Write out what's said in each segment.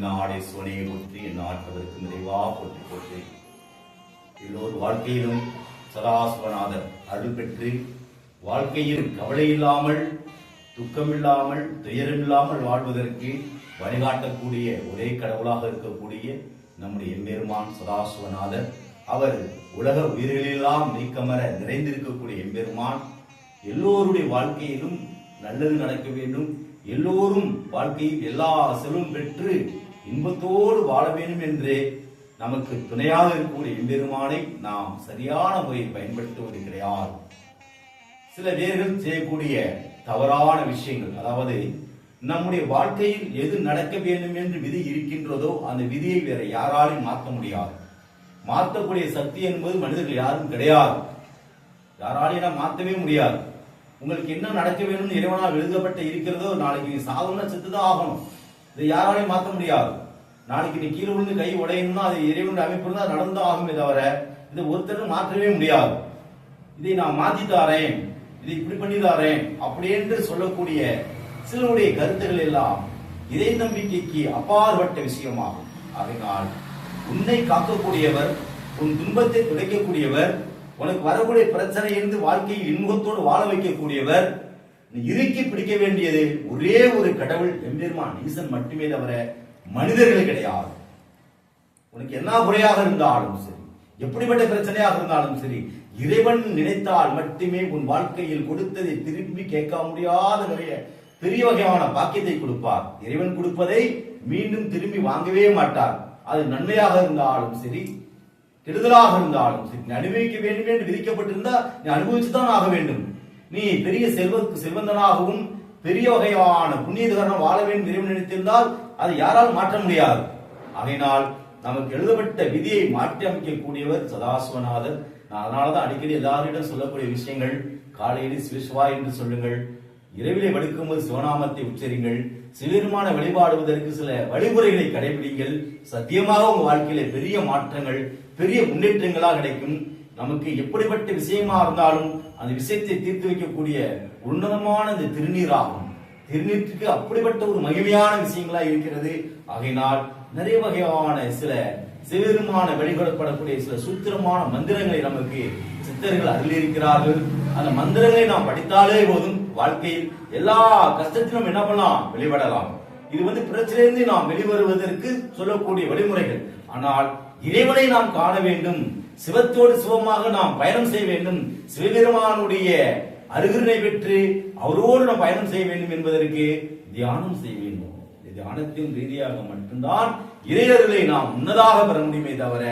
நாடை சுவனையை போற்றி என் ஆற்றவருக்கு நிறைவா போற்றி போற்றி எல்லோர் வாழ்க்கையிலும் சதாசிவநாதர் அருள் பெற்று வாழ்க்கையில் கவலை இல்லாமல் துக்கமில்லாமல் துயரமில்லாமல் வாழ்வதற்கு வழிகாட்டக்கூடிய ஒரே கடவுளாக இருக்கக்கூடிய நம்முடைய எம்பெருமான் சதாசிவநாதர். அவர் உலக உயிர்களெல்லாம் நீக்கமர நிறைந்திருக்கக்கூடிய எம்பெருமான். எல்லோருடைய வாழ்க்கையிலும் நல்லது நடக்க வேண்டும். எல்லோரும் வாழ்க்கையில் எல்லா செல்வம் பெற்று இன்பத்தோடு வாழ வேண்டும் என்றே நமக்கு துணையாக இருக்கக்கூடிய எம்பெருமானை நாம் சரியான முறையில் பயன்படுத்துவது கிடையாது. சில பேர்கள் செய்யக்கூடிய தவறான விஷயங்கள் அதாவது நம்முடைய வாழ்க்கையில் எது நடக்க வேண்டும் என்று விதி இருக்கின்றதோ அந்த விதியை வேற யாராலும் மாற்ற முடியாது. மாற்றக்கூடிய சக்தி என்பது மனிதர்கள் யாரும் கிடையாது. யாராலையும் மாற்றவே முடியாது. உங்களுக்கு என்ன நடக்க வேணும்னு இறைவனால் எழுதப்பட்ட இருக்கிறதோ நாளைக்கு நீ சாதம்னா செத்துதான் ஆகணும். இதை யாராலையும் மாற்ற முடியாது. நாளைக்கு நீ கீழே விழுந்து கை உடையணும்னா அது இறைவனுடைய அமைப்பு இருந்தால் நடந்து ஆகுமே தவிர இதை ஒருத்தரும் மாற்றவே முடியாது. இதை நான் மாத்தி தாரேன் இதை இப்படி பண்ணி தாரேன் அப்படி என்று சொல்லக்கூடிய சிலருடைய கருத்துக்கள் எல்லாம் இறை நம்பிக்கைக்கு அப்பாற்பட்ட விஷயமாகும். அதனால் உன்னை காக்கக்கூடியவர் உன் துன்பத்தை துடைக்கக்கூடியவர் உனக்கு வரக்கூடிய பிரச்சனை இருந்து வாழ்க்கையில் இன்பத்தோடு வாழ வைக்கக்கூடியவர் நீ இறுக்கி பிடிக்க வேண்டியது ஒரே ஒரு கடவுள் எம்பெருமான் ஈசன் மட்டுமே தவிர மனிதர்கள் கிடையாது. உனக்கு என்ன குறையாக இருந்தாலும் சரி எப்படிப்பட்ட பிரச்சனையாக இருந்தாலும் சரி இறைவன் நினைத்தால் மட்டுமே உன் வாழ்க்கையில் கொடுத்ததை திரும்பி கேட்க முடியாத நிறைய பெரிய வகையான பாக்கியத்தை கொடுப்பார். இறைவன் கொடுப்பதை மீண்டும் திரும்பி வாங்கவே மாட்டார். அது நன்மையாக இருந்தாலும் சரி கெடுதலாக இருந்தாலும் சரி நீ அனுபவிக்க வேண்டும் என்று விதிக்கப்பட்டிருந்தா நீ அனுபவிச்சுதான் ஆக வேண்டும். நீ பெரிய செல்வ செல்வந்தனாகவும் பெரிய வகையான புண்ணியகரணம் வாழ வேண்டும் இறைவன் நினைத்திருந்தால் அதை யாரால் மாற்ற முடியாது. ஆகையினால் நமக்கு எழுதப்பட்ட விதியை மாற்றி அமைக்கக்கூடியவர் சதாசிவநாதர். நான் அதனாலதான் அடிக்கடி எல்லாரிடம் சொல்லக்கூடிய விஷயங்கள் காலையில் சிவசிவா என்று சொல்லுங்கள் இரவிலே வடுக்கும்போது சிவநாமத்தை உச்சரிங்கள் சிவருமான வழிபாடுவதற்கு சில வழிமுறைகளை கடைபிடிங்கள் சத்தியமாக உங்க வாழ்க்கையில பெரிய மாற்றங்கள் பெரிய முன்னேற்றங்களா கிடைக்கும். நமக்கு எப்படிப்பட்ட விஷயமா இருந்தாலும் அந்த விஷயத்தை தீர்த்து வைக்கக்கூடிய உன்னதமான இந்த திருநீராகும். திருநீற்றுக்கு அப்படிப்பட்ட ஒரு மகிமையான விஷயங்களா இருக்கிறது. ஆகையினால் நிறைய வகையான சில சிவருமான வெளிப்படுத்தப்படக்கூடிய சில சூத்திரமான மந்திரங்களை நமக்கு சித்தர்கள் அருளியிருக்கிறார்கள். அந்த மந்திரங்களை நாம் படித்தாலே போதும் வாழ்க்கையில் எல்லா கஷ்டத்திலும் என்ன பண்ணலாம்? வெளிப்படலாம். இது வந்து பிரச்சனையிலிருந்து நாம் வெளிவருவதற்கு சொல்லக்கூடிய வழிமுறைகள். ஆனால் இறைவனை நாம் காண வேண்டும். சிவத்தோடு சிவமாக நாம் பயணம் செய்ய வேண்டும். சிவபெருமானுடைய அருகினை பெற்று அவரோடு நாம் பயணம் செய்ய வேண்டும் என்பதற்கு தியானம் செய்ய வேண்டும். தியானத்தின் ரீதியாக மட்டும்தான் இறையர்களை நாம் முன்னதாக பெற முடியுமே தவிர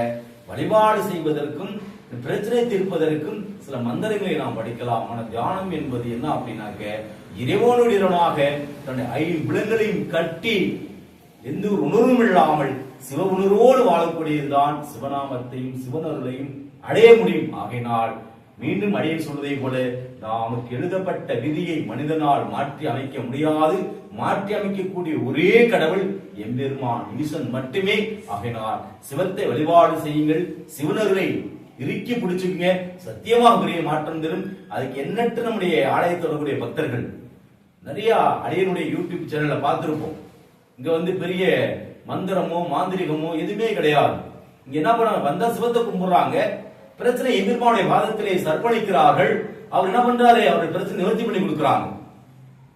வழிபாடு செய்வதற்கும் பிரச்சனை தீர்ப்பதற்கும் சில மந்திரங்களை நாம் படிக்கலாம். ஆனால் தியானம் என்பது என்ன அப்படின்னாக்க இறைவனுடையவனாக தன்னுடைய ஐம்புலங்களையும் கட்டி எந்த ஒரு உணர்வும் இல்லாமல் சிவ உணர்வோடு வாழக்கூடியதுதான் சிவநாமத்தையும் சிவனருளையும் அடைய முடியும். ஆகையினால் மீண்டும் அடியன் சொல்வதை போல நமக்கு எழுதப்பட்ட விதியை மனிதனால் மாற்றி அமைக்க முடியாது. மாற்றி அமைக்கக்கூடிய ஒரே கடவுள் எம்பெருமான் ஈசன் மட்டுமே. ஆகையினால் சிவத்தை வழிபாடு செய்யுங்கள். சிவனர்களை இறுக்கி பிடிச்சுக்குங்க. சத்தியமாக பெரிய மாற்றம் தரும். அதுக்கு எண்ணற்ற நம்முடைய ஆலயத்தில் வரக்கூடிய பக்தர்கள். நிறைய அடையனுடைய யூடியூப் சேனல்ல பார்த்திருப்போம். இங்க வந்து பெரிய மந்திரமோ மாந்திரிகமோ எதுவுமே கிடையாது. இங்க என்ன பண்ணாங்க வந்தா சிவத்தை கும்பிடுறாங்க. பிரச்சனை எதிர்ப்பாவுடைய வாதத்திலே சர்ப்பணிக்கிறார்கள் அவர் என்ன பண்றாரு? அவருடைய பிரச்சனை நிவர்த்தி பண்ணி கொடுக்குறாங்க.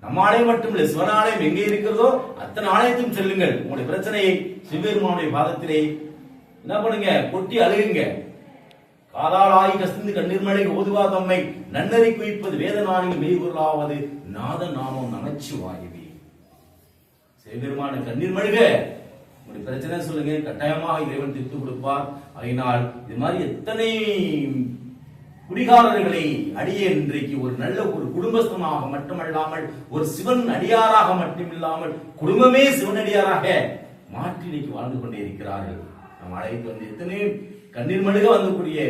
நம்ம ஆலயம் மட்டும் இல்ல சிவன் ஆலயம் எங்கே இருக்கிறதோ அத்தனை ஆலயத்தையும் செல்லுங்கள். உங்களுடைய பிரச்சனையை சிவபெருமானுடைய பாதத்திலே என்ன பண்ணுங்க? கொட்டி அழுகுங்க. காதாளாய் கசிந்து கண்ணீர் மழை ஓதுவா தம்மை. நன்னறி குவிப்பது வேதனானில் மெய்பொருளாவது நாத நாமம் நமச்சிவாயவே சிவபெருமான கண்ணீர் மழுக. ஒரு பிரச்சனை சொல்லுங்க கட்டாயமாக இறைவன் தீர்த்து கொடுப்பார். அதனால் இது மாதிரி எத்தனை குடிகாரர்களை அடியே இன்றைக்கு ஒரு நல்ல ஒரு குடும்பஸ்தமாக மட்டுமல்லாமல் ஒரு சிவன் அடியாராக மட்டுமில்லாமல் குடும்பமே சிவனடியாராக மாற்றி இன்னைக்கு வாழ்ந்து கொண்டே இருக்கிறார்கள். நம் அழைத்து வந்து எத்தனை கண்ணீர் மழுக வந்தக்கூடிய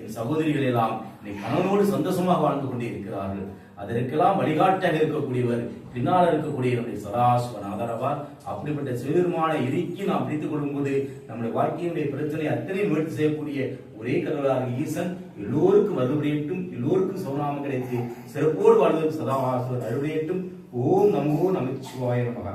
என் சகோதரிகள் எல்லாம் இன்னைக்கு கணவனோடு சந்தோஷமாக வாழ்ந்து கொண்டே இருக்கிறார்கள். அதற்கெல்லாம் வழிகாட்டாக இருக்கக்கூடியவர் பின்னால் இருக்கக்கூடிய நம்முடைய ஆதரவா அப்படிப்பட்ட சிவபெருமானை இறுக்கி நாம் பிடித்துக் கொள்ளும்போது நம்முடைய வாழ்க்கையினுடைய பிரச்சனை அத்தனை முயற்சி செய்யக்கூடிய ஒரே கடவுளாக ஈசன் எல்லோருக்கும் அருள்புரியட்டும் எல்லோருக்கும் சௌனாமம் கிடைத்து சிறப்போடு வாழ்வதற்கு சதாவாசுவர் அருள்புரியட்டும் ஓம் நமோ நமச்சிவாய நமகா.